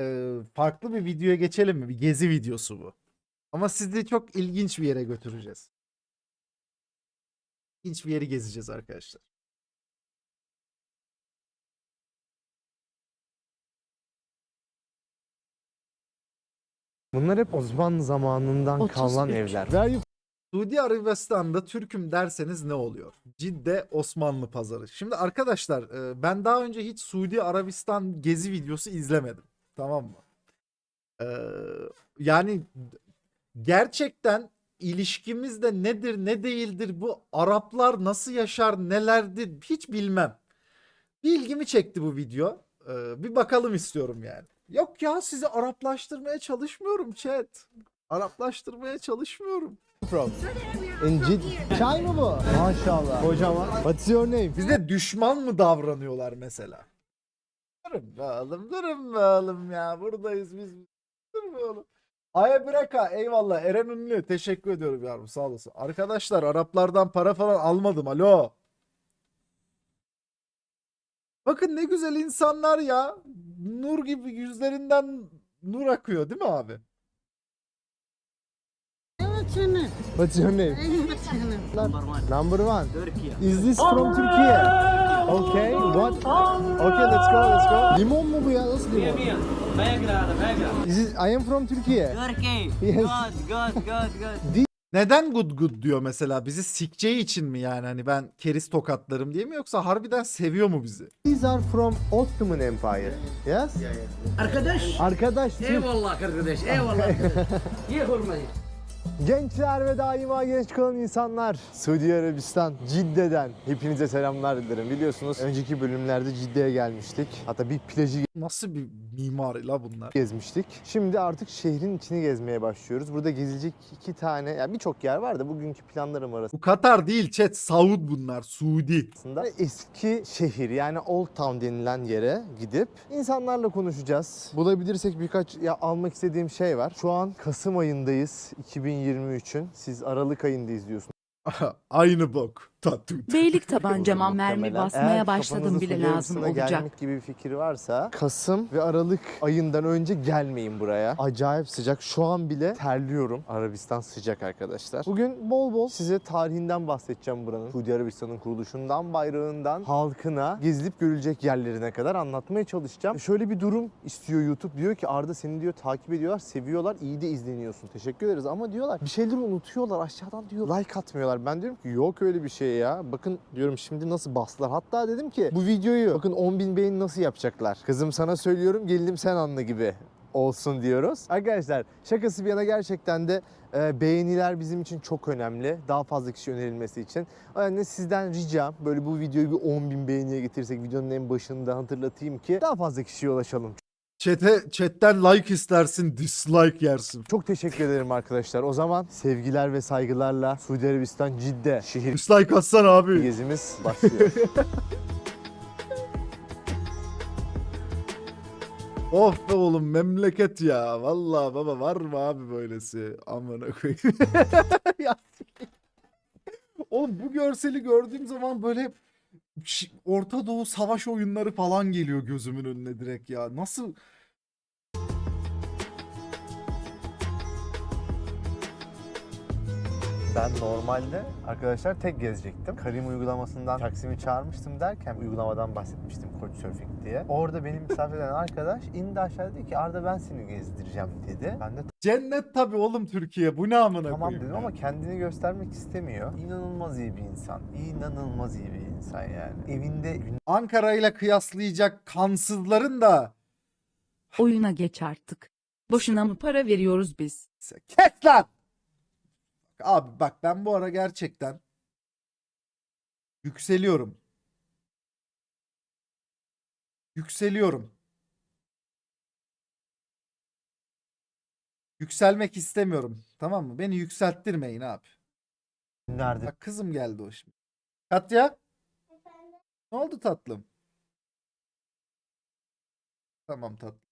e, farklı bir videoya geçelim mi? Bir gezi videosu bu. Ama sizi çok ilginç bir yere götüreceğiz. İlginç bir yeri gezeceğiz arkadaşlar. Bunlar hep Osmanlı zamanından 33. kalan evler. Ver Suudi Arabistan'da Türk'üm derseniz ne oluyor? Cidde Osmanlı pazarı. Şimdi arkadaşlar e, ben daha önce hiç Suudi Arabistan gezi videosu izlemedim. Tamam mı? Ee, yani gerçekten ilişkimizde nedir ne değildir bu Araplar nasıl yaşar nelerdir hiç bilmem. Bir ilgimi çekti bu video. Ee, bir bakalım istiyorum yani. Yok ya sizi Araplaştırmaya çalışmıyorum chat. Araplaştırmaya çalışmıyorum. from. In Cid- Çay mı bu? Maşallah. Kocaman. What's your name? Bize düşman mı davranıyorlar mesela? Durun be oğlum, durun be oğlum ya. Buradayız biz. Durun be oğlum. Aya Breka eyvallah. Eren Ünlü teşekkür ediyorum yavrum sağ olasın. Arkadaşlar Araplardan para falan almadım alo. Bakın ne güzel insanlar ya. Nur gibi yüzlerinden nur akıyor değil mi abi? What's your name? Number one. Turkey. Is this from Turkey? Okay. What? Okay, let's go, let's go. Limon mu bu ya? Nasıl limon? Hada bagra. Is it, I am from Turkey. Turkey. Yes. Good, good, good, good. Neden good good diyor mesela? Bizi sikeceği için mi yani? Hani ben keriz tokatlarım diye mi yoksa harbiden seviyor mu bizi? These are from Ottoman Empire. Yes? Arkadaş. Arkadaş Türk. Eyvallah kardeş, eyvallah. Ye hurmayı. Gençler ve daima genç kalan insanlar. Suudi Arabistan, Cidde'den hepinize selamlar dilerim. Biliyorsunuz önceki bölümlerde Cidde'ye gelmiştik. Hatta bir plajı Nasıl bir mimari la bunlar? gezmiştik. Şimdi artık şehrin içini gezmeye başlıyoruz. Burada gezilecek iki tane, yani birçok yer var da bugünkü planlarım Bu Katar değil chat. Saud bunlar. Suudi. arasında eski şehir yani Old Town denilen yere gidip insanlarla konuşacağız. Bulabilirsek birkaç ya almak istediğim şey var. Şu an Kasım ayındayız 2023'ün. Siz Aralık ayında izliyorsunuz. Aynı bok. Beylik tabancama mermi Muhtemelen. basmaya Eğer başladım bile lazım Arabistan'a olacak. gelmek gibi bir fikir varsa Kasım ve Aralık ayından önce gelmeyin buraya. Acayip sıcak. Şu an bile terliyorum. Arabistan sıcak arkadaşlar. Bugün bol bol size tarihinden bahsedeceğim buranın. Suudi Arabistan'ın kuruluşundan, bayrağından, halkına, gezilip görülecek yerlerine kadar anlatmaya çalışacağım. Şöyle bir durum istiyor YouTube. Diyor ki Arda seni diyor takip ediyorlar, seviyorlar, iyi de izleniyorsun. Teşekkür ederiz ama diyorlar bir şeyleri unutuyorlar. Aşağıdan diyor like atmıyorlar. Ben diyorum ki yok öyle bir şey ya. Bakın diyorum şimdi nasıl bastılar. Hatta dedim ki bu videoyu bakın 10.000 beğeni nasıl yapacaklar. Kızım sana söylüyorum gelinim sen anla gibi olsun diyoruz. Arkadaşlar şakası bir yana gerçekten de e, beğeniler bizim için çok önemli. Daha fazla kişi önerilmesi için. O nedenle sizden ricam böyle bu videoyu bir 10.000 beğeniye getirsek videonun en başında hatırlatayım ki daha fazla kişiye ulaşalım. Chat'e, chatten like istersin, dislike yersin. Çok teşekkür ederim arkadaşlar. O zaman sevgiler ve saygılarla Suudi Arabistan Cidde şehir Dislike atsan abi. gezimiz başlıyor. Of be oğlum memleket ya. Vallahi baba var mı abi böylesi? Amına koyayım. Ya sikeyim. oğlum bu görseli gördüğüm zaman böyle Orta Doğu savaş oyunları falan geliyor gözümün önüne direkt ya. Nasıl Ben normalde arkadaşlar tek gezecektim. Karim uygulamasından Taksim'i çağırmıştım derken uygulamadan bahsetmiştim Couchsurfing diye. Orada benim misafir eden arkadaş indi aşağı dedi ki Arda ben seni gezdireceğim dedi. Ben de cennet tabii oğlum Türkiye. Bu ne amına tamam koyayım? dedim ama kendini göstermek istemiyor. İnanılmaz iyi bir insan. İnanılmaz iyi bir insan yani. Evinde Ankara ile kıyaslayacak kansızların da Oyuna geç artık. Boşuna mı para veriyoruz biz? Kes lan! Abi bak ben bu ara gerçekten yükseliyorum. Yükseliyorum. Yükselmek istemiyorum. Tamam mı? Beni yükselttirmeyin abi. günlerde Bak kızım geldi o şimdi. Katya? Ne oldu tatlım? Tamam tatlım.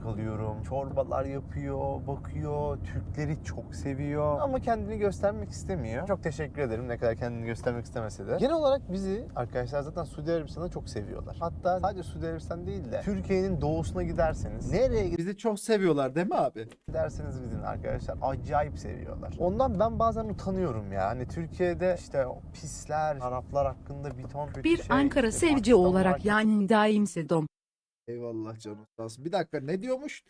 Kalıyorum. Çorbalar yapıyor, bakıyor, Türkleri çok seviyor ama kendini göstermek istemiyor. Çok teşekkür ederim ne kadar kendini göstermek istemese de. Genel olarak bizi arkadaşlar zaten Suudi Arabistan'da çok seviyorlar. Hatta sadece Suudi Arabistan değil de Türkiye'nin doğusuna giderseniz, nereye Bizi çok seviyorlar değil mi abi? giderseniz gidin arkadaşlar acayip seviyorlar. Ondan ben bazen utanıyorum ya. Hani Türkiye'de işte o pisler, Araplar hakkında bir ton kötü Bir şey, Ankara işte sevci Pakistanlılar olarak yani daim sedom. Eyvallah canım. Bir dakika ne diyormuş?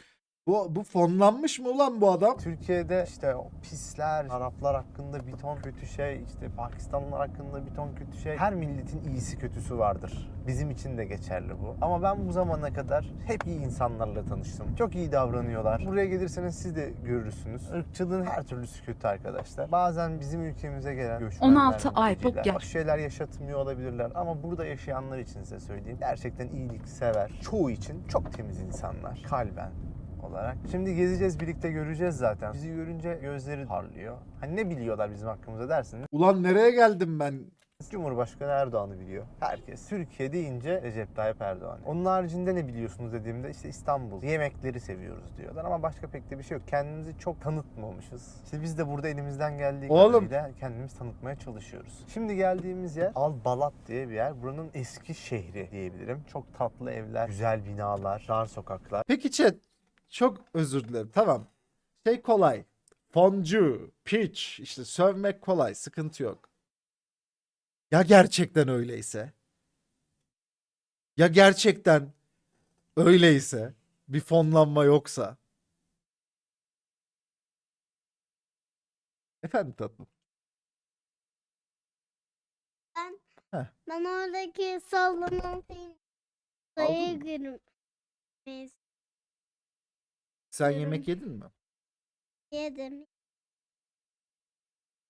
Bu, bu fonlanmış mı ulan bu adam? Türkiye'de işte o pisler, Araplar hakkında bir ton kötü şey, işte Pakistanlılar hakkında bir ton kötü şey. Her milletin iyisi kötüsü vardır. Bizim için de geçerli bu. Ama ben bu zamana kadar hep iyi insanlarla tanıştım. Çok iyi davranıyorlar. Buraya gelirseniz siz de görürsünüz. Irkçılığın her türlüsü kötü arkadaşlar. Bazen bizim ülkemize gelen göçmenler, 16 ay pop gel. şeyler yaşatmıyor olabilirler. Ama burada yaşayanlar için size söyleyeyim. Gerçekten iyilik sever. Çoğu için çok temiz insanlar. Kalben, olarak. Şimdi gezeceğiz birlikte göreceğiz zaten. Bizi görünce gözleri parlıyor. Hani ne biliyorlar bizim hakkımızda dersiniz. Ulan nereye geldim ben? Cumhurbaşkanı Erdoğan'ı biliyor. Herkes. Türkiye deyince Recep Tayyip Erdoğan. Onun haricinde ne biliyorsunuz dediğimde işte İstanbul. Yemekleri seviyoruz diyorlar ama başka pek de bir şey yok. Kendimizi çok tanıtmamışız. İşte biz de burada elimizden geldiği Oğlum. kadarıyla kendimizi tanıtmaya çalışıyoruz. Şimdi geldiğimiz yer Al Balat diye bir yer. Buranın eski şehri diyebilirim. Çok tatlı evler, güzel binalar, dar sokaklar. Peki chat çok özür dilerim. Tamam. Şey kolay. Foncu, pitch, işte sövmek kolay. Sıkıntı yok. Ya gerçekten öyleyse? Ya gerçekten öyleyse? Bir fonlanma yoksa? Efendim tatlım. Ben oradaki sallanan şeyin mı? girmeyi Sen Yerim. yemek yedin mi? yedim.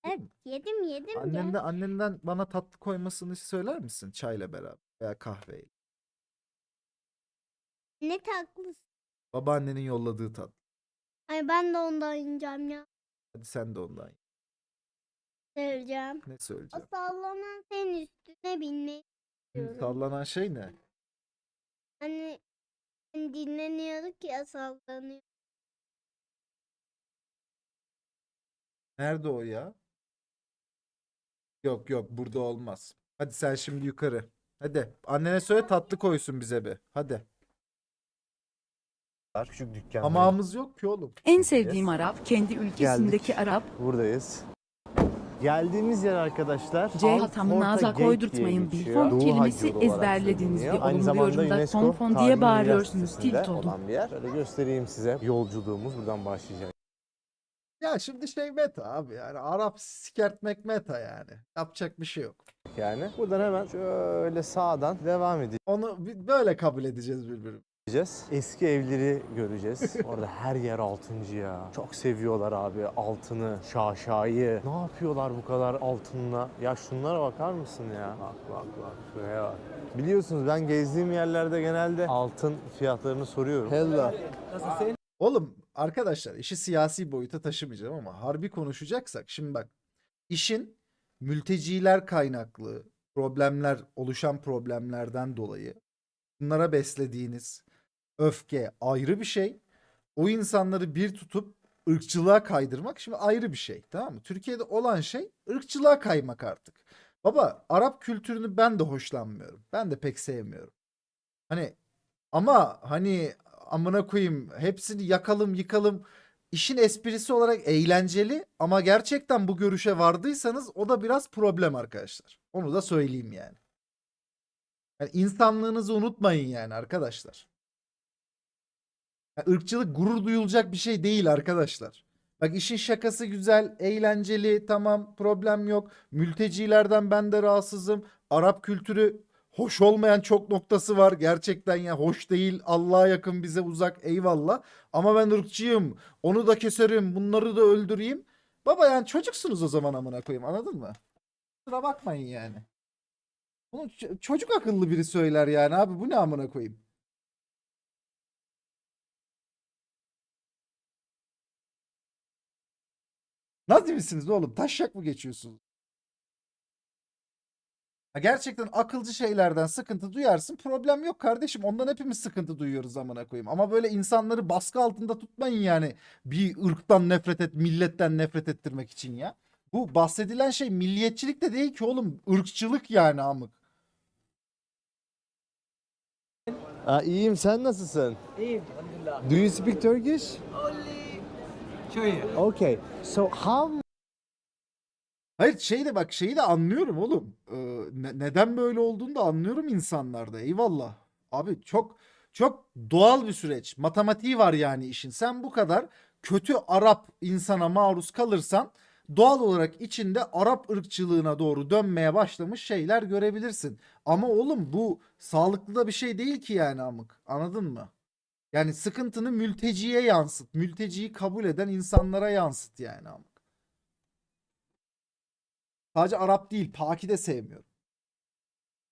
Evet yedim yedim ya. Annende, annenden bana tatlı koymasını söyler misin? Çayla beraber veya kahveyle. Ne tatlısı. Babaannenin yolladığı tatlı. Ay ben de ondan yiyeceğim ya. Hadi sen de ondan ye. Söyleyeceğim. Ne O söyleyeceğim? sallanan şeyin üstüne binmeyi istiyorum. Sallanan şey ne? Hani, hani dinleniyorduk ya sallanıyor. Nerede o ya? Yok yok burada olmaz. Hadi sen şimdi yukarı. Hadi annene söyle tatlı koysun bize bir. Hadi. Küçük dükkanlar. Hamamımız yok ki oğlum. En sevdiğim Arap kendi ülkesindeki Arap. Buradayız. Geldiğimiz yer arkadaşlar. C hatamı naza koydurtmayın. Doğu kelimesi ezberlediğinizde. Aynı olumlu yorumda fon Tarihi diye bağırıyorsunuz. Tilt oldum. olan bir yer. Şöyle göstereyim size yolculuğumuz. Buradan başlayacak. Ya şimdi şey meta abi yani Arap sikertmek meta yani. Yapacak bir şey yok. Yani buradan hemen şöyle sağdan devam Onu bi- böyle kabul edeceğiz birbirimizi. Edeceğiz. Eski evleri göreceğiz. Orada her yer altıncı ya. Çok seviyorlar abi altını, şaşayı. Ne yapıyorlar bu kadar altınla? Ya şunlara bakar mısın ya? Bak bak bak şuraya bak. Biliyorsunuz ben gezdiğim yerlerde genelde altın fiyatlarını soruyorum. Hello. Oğlum arkadaşlar işi siyasi boyuta taşımayacağım ama harbi konuşacaksak şimdi bak işin mülteciler kaynaklı problemler oluşan problemlerden dolayı bunlara beslediğiniz öfke ayrı bir şey. O insanları bir tutup ırkçılığa kaydırmak şimdi ayrı bir şey tamam mı? Türkiye'de olan şey ırkçılığa kaymak artık. Baba Arap kültürünü ben de hoşlanmıyorum. Ben de pek sevmiyorum. Hani ama hani amına koyayım hepsini yakalım yıkalım işin esprisi olarak eğlenceli ama gerçekten bu görüşe vardıysanız o da biraz problem arkadaşlar. Onu da söyleyeyim yani. Yani insanlığınızı unutmayın yani arkadaşlar. Yani ırkçılık gurur duyulacak bir şey değil arkadaşlar. Bak işin şakası güzel, eğlenceli, tamam problem yok. Mültecilerden ben de rahatsızım. Arap kültürü hoş olmayan çok noktası var. Gerçekten ya hoş değil. Allah'a yakın bize uzak eyvallah. Ama ben ırkçıyım. Onu da keserim. Bunları da öldüreyim. Baba yani çocuksunuz o zaman amına koyayım anladın mı? Kusura bakmayın yani. Bunu çocuk akıllı biri söyler yani abi bu ne amına koyayım? Nazi misiniz oğlum? Taşşak mı geçiyorsunuz? Ha, gerçekten akılcı şeylerden sıkıntı duyarsın. Problem yok kardeşim. Ondan hepimiz sıkıntı duyuyoruz amına koyayım. Ama böyle insanları baskı altında tutmayın yani. Bir ırktan nefret et, milletten nefret ettirmek için ya. Bu bahsedilen şey milliyetçilik de değil ki oğlum. Irkçılık yani amık. Aa, iyiyim sen nasılsın? İyiyim. Do you speak Turkish? show. Okay. So how Hayır şey de bak şeyi de anlıyorum oğlum. Ee, ne- neden böyle olduğunu da anlıyorum insanlarda. Eyvallah. Abi çok çok doğal bir süreç. Matematiği var yani işin. Sen bu kadar kötü Arap insana maruz kalırsan doğal olarak içinde Arap ırkçılığına doğru dönmeye başlamış şeyler görebilirsin. Ama oğlum bu sağlıklı da bir şey değil ki yani amık. Anladın mı? Yani sıkıntını mülteciye yansıt. Mülteciyi kabul eden insanlara yansıt yani amık. Sadece Arap değil, Paki de sevmiyorum.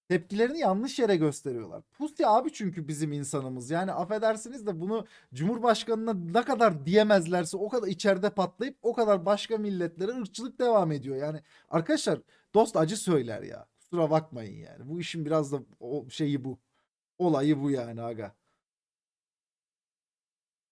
Tepkilerini yanlış yere gösteriyorlar. Pusti abi çünkü bizim insanımız. Yani affedersiniz de bunu Cumhurbaşkanına ne kadar diyemezlerse o kadar içeride patlayıp o kadar başka milletlere ırkçılık devam ediyor. Yani arkadaşlar dost acı söyler ya. Kusura bakmayın yani. Bu işin biraz da o şeyi bu. Olayı bu yani aga.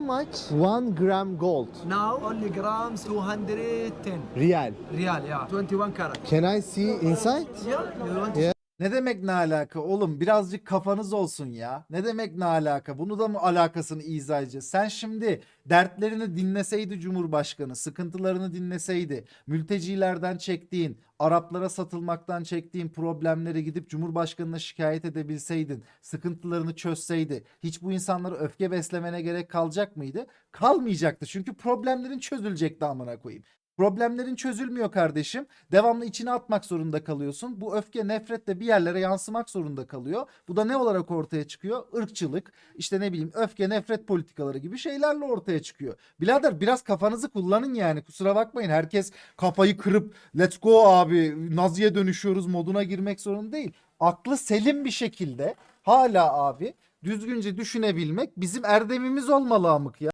Much? One gram gold. Now only grams 210 Real. real, yeah. 21 karat. Can I see inside? Yeah, you want to Yeah. Ne demek ne alaka oğlum birazcık kafanız olsun ya. Ne demek ne alaka bunu da mı alakasını izah edeceğiz. Sen şimdi dertlerini dinleseydi Cumhurbaşkanı sıkıntılarını dinleseydi mültecilerden çektiğin Araplara satılmaktan çektiğin problemleri gidip Cumhurbaşkanına şikayet edebilseydin sıkıntılarını çözseydi hiç bu insanlara öfke beslemene gerek kalacak mıydı? Kalmayacaktı çünkü problemlerin çözülecekti amına koyayım. Problemlerin çözülmüyor kardeşim. Devamlı içine atmak zorunda kalıyorsun. Bu öfke nefret de bir yerlere yansımak zorunda kalıyor. Bu da ne olarak ortaya çıkıyor? Irkçılık, işte ne bileyim öfke nefret politikaları gibi şeylerle ortaya çıkıyor. Birader biraz kafanızı kullanın yani kusura bakmayın. Herkes kafayı kırıp let's go abi Nazi'ye dönüşüyoruz moduna girmek zorunda değil. Aklı selim bir şekilde hala abi düzgünce düşünebilmek bizim erdemimiz olmalı amık ya.